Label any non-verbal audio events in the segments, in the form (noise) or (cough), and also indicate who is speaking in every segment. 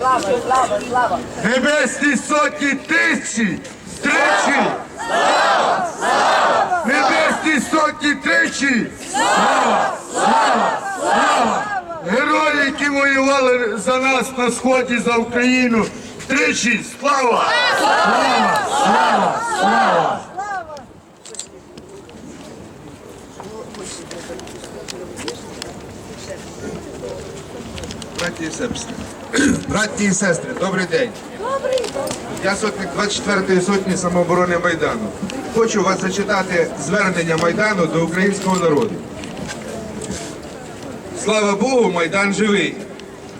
Speaker 1: Слава, слава, слава!
Speaker 2: Небесні сотні тисячі тричі! слава, Небесні сотні тричі! Слава! Слава! Слава! Герої, які воювали за нас на сході за Україну! Тричі! Слава! Слава! Слава! Слава!
Speaker 3: Браті і сестри, (clears throat) браті і сестри, добрий день. Я сотник 24-ї сотні самооборони Майдану. Хочу вас зачитати звернення Майдану до українського народу. Слава Богу, Майдан живий.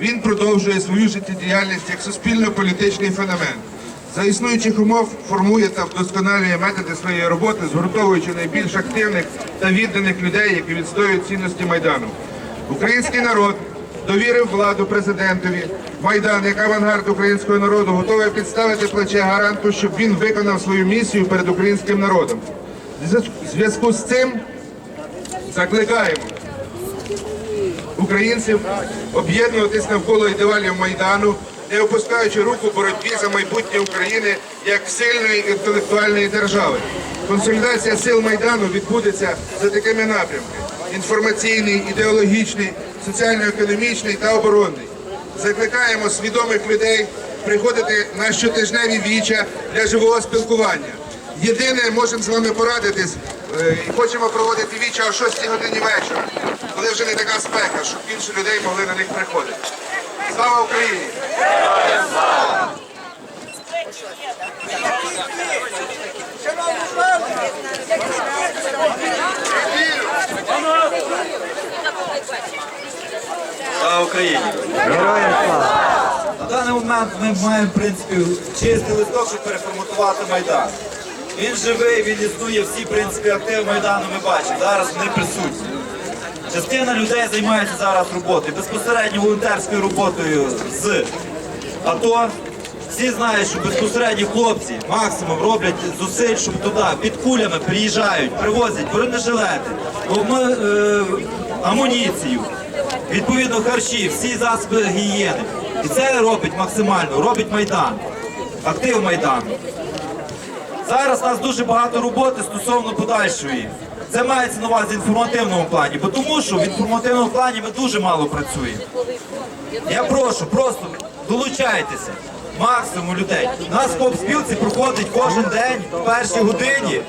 Speaker 3: Він продовжує свою життєдіяльність як суспільно-політичний феномен. За існуючих умов формує та вдосконалює методи своєї роботи, згуртовуючи найбільш активних та відданих людей, які відстоюють цінності Майдану. Український народ довірив владу президентові. Майдан, як авангард українського народу, готовий підставити плече гаранту, щоб він виконав свою місію перед українським народом. В зв'язку з цим закликаємо українців об'єднуватись навколо ідеалів Майдану, не опускаючи руку боротьбі за майбутнє України як сильної інтелектуальної держави. Консолідація сил Майдану відбудеться за такими напрямками: інформаційний, ідеологічний, соціально-економічний та оборонний. Закликаємо свідомих людей приходити на щотижневі віча для живого спілкування. Єдине, можемо з вами порадитись, е, і хочемо проводити віча о 6 годині вечора, коли вже не така спека, щоб більше людей могли на них приходити. Слава Україні!
Speaker 4: Слава Україні!
Speaker 1: Героям слава!
Speaker 4: На даний момент ми маємо в принципі чистий листок, щоб переформатувати Майдан. Він живий, він існує, всі в принципі активи Майдану ми бачимо. Зараз вони присутні. Частина людей займається зараз роботою, безпосередньо волонтерською роботою з АТО. Всі знають, що безпосередньо хлопці максимум роблять зусиль, щоб туди під кулями приїжджають, привозять бронежилети, е, амуніцію, відповідно харчі, всі засоби гігієни. І це робить максимально, робить Майдан, актив Майдану. Зараз у нас дуже багато роботи стосовно подальшої. Це мається на увазі в інформативному плані, бо тому що в інформативному плані ми дуже мало працюємо. Я прошу, просто долучайтеся. Максимум людей. У нас в спілці проходить кожен день в першій годині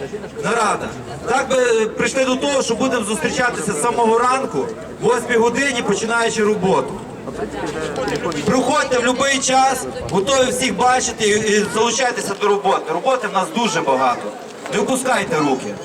Speaker 4: нарада. Так би прийшли до того, що будемо зустрічатися з самого ранку, в 8 годині починаючи роботу. Приходьте в будь-який час, готові всіх бачити і залучайтеся до роботи. Роботи в нас дуже багато. Не опускайте руки.